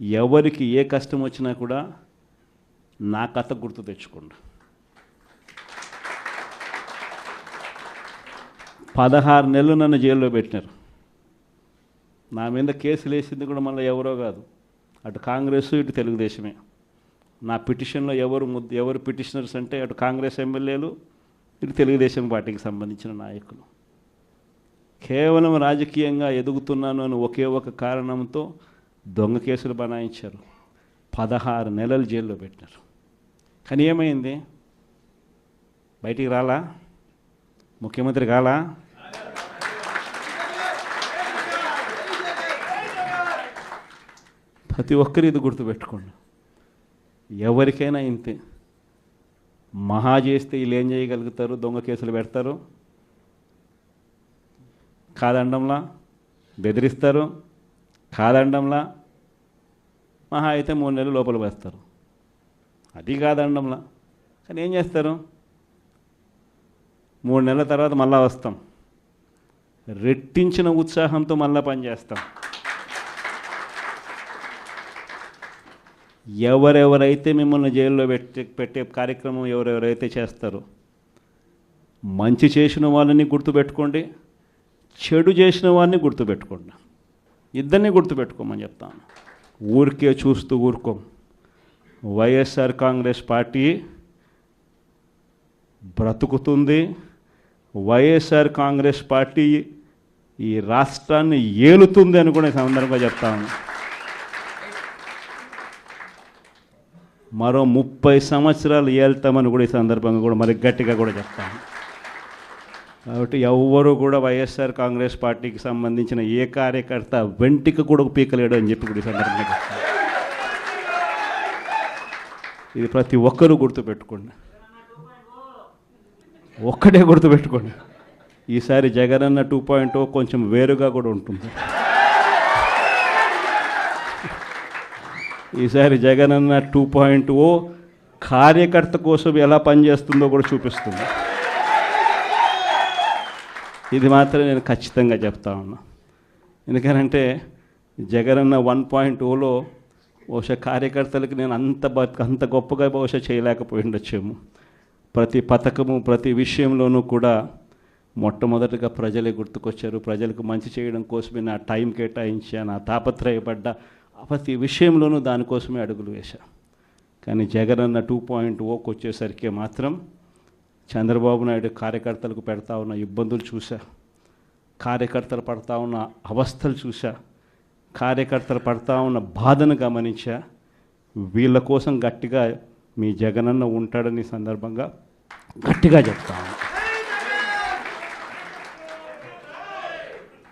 ఎవరికి ఏ కష్టం వచ్చినా కూడా నా కథ గుర్తు తెచ్చుకోండి. పదహారు నెలలు నన్ను జైల్లో పెట్టినారు. నా మీద కేసులు వేసింది కూడా మళ్ళీ ఎవరో కాదు. అటు కాంగ్రెస్ ఇటు తెలుగుదేశమే. నా పిటిషన్లో ఎవరు ముద్ద ఎవరు పిటిషనర్స్ అంటే అటు కాంగ్రెస్ ఎమ్మెల్యేలు ఇటు తెలుగుదేశం పార్టీకి సంబంధించిన నాయకులు. కేవలం రాజకీయంగా ఎదుగుతున్నాను అని ఒకే ఒక కారణంతో దొంగ కేసులు బనాయించారు. పదహారు నెలలు జైల్లో పెట్టినారు. కానీ ఏమైంది? బయటికి రాలా? ముఖ్యమంత్రి కాలా? ప్రతి ఒక్కరు ఇది గుర్తుపెట్టుకోండి. ఎవరికైనా ఇంతే. మహా చేస్తే వీళ్ళు ఏం చేయగలుగుతారు? దొంగ కేసులు పెడతారు. కాదండంలా బెదిరిస్తారు. కాదండంలా మహా అయితే మూడు నెలలు లోపల వేస్తారు అది కాదండంలా. కానీ ఏం చేస్తారు? మూడు నెలల తర్వాత మళ్ళా వస్తాం. రెట్టించిన ఉత్సాహంతో మళ్ళా పనిచేస్తాం ఎవరెవరైతే మిమ్మల్ని జైల్లో పెట్టే పెట్టే కార్యక్రమం ఎవరెవరైతే చేస్తారో మంచి చేసిన వాళ్ళని గుర్తుపెట్టుకోండి చెడు చేసిన వాడిని గుర్తుపెట్టుకోండి. ఇద్దరిని గుర్తుపెట్టుకోమని చెప్తాను. ఊరికే చూస్తూ ఊరుకోం. వైఎస్ఆర్ కాంగ్రెస్ పార్టీ బ్రతుకుతుంది. వైఎస్ఆర్ కాంగ్రెస్ పార్టీ ఈ రాష్ట్రాన్ని ఏలుతుంది అని కూడా ఈ సందర్భంగా చెప్తాను మరో ముప్పై సంవత్సరాలు ఏళ్తామని కూడా ఈ సందర్భంగా కూడా మరి గట్టిగా కూడా చెప్తాను కాబట్టి ఎవ్వరూ కూడా వైఎస్ఆర్ కాంగ్రెస్ పార్టీకి సంబంధించిన ఏ కార్యకర్త వెంటికి కూడా పీకలేడు అని చెప్పి కూడా ఈ సందర్భంగా ఇది ప్రతి ఒక్కరూ గుర్తుపెట్టుకోండి. ఒక్కటే గుర్తుపెట్టుకోండి. ఈసారి జగనన్న టూ పాయింట్ కొంచెం వేరుగా కూడా ఉంటుంది. ఈసారి జగనన్న టూ పాయింట్ ఓ కార్యకర్త కోసం ఎలా పనిచేస్తుందో కూడా చూపిస్తుంది. ఇది మాత్రం నేను ఖచ్చితంగా చెప్తా ఉన్నా. ఎందుకనంటే జగనన్న వన్ పాయింట్ ఓలో బహుశా కార్యకర్తలకు నేను అంత బ- అంత గొప్పగా బహుశా చేయలేకపోయి ఉండొచ్చేమో ప్రతి పథకము ప్రతి విషయంలోనూ కూడా మొట్టమొదటిగా ప్రజలే గుర్తుకొచ్చారు. ప్రజలకు మంచి చేయడం కోసమే నా టైం కేటాయించా నా తాపత్రయపడ్డా ప్రతి విషయంలోనూ దానికోసమే అడుగులు వేశా. కానీ జగనన్న టూ పాయింట్ ఓకి వచ్చేసరికి మాత్రం చంద్రబాబు నాయుడు కార్యకర్తలకు పెడతా ఉన్న ఇబ్బందులు చూసా కార్యకర్తలు పడతా ఉన్న అవస్థలు చూసా కార్యకర్తలు పడతా ఉన్న బాధను గమనించా. వీళ్ళ కోసం గట్టిగా మీ జగనన్న ఉంటాడని సందర్భంగా గట్టిగా చెప్తాను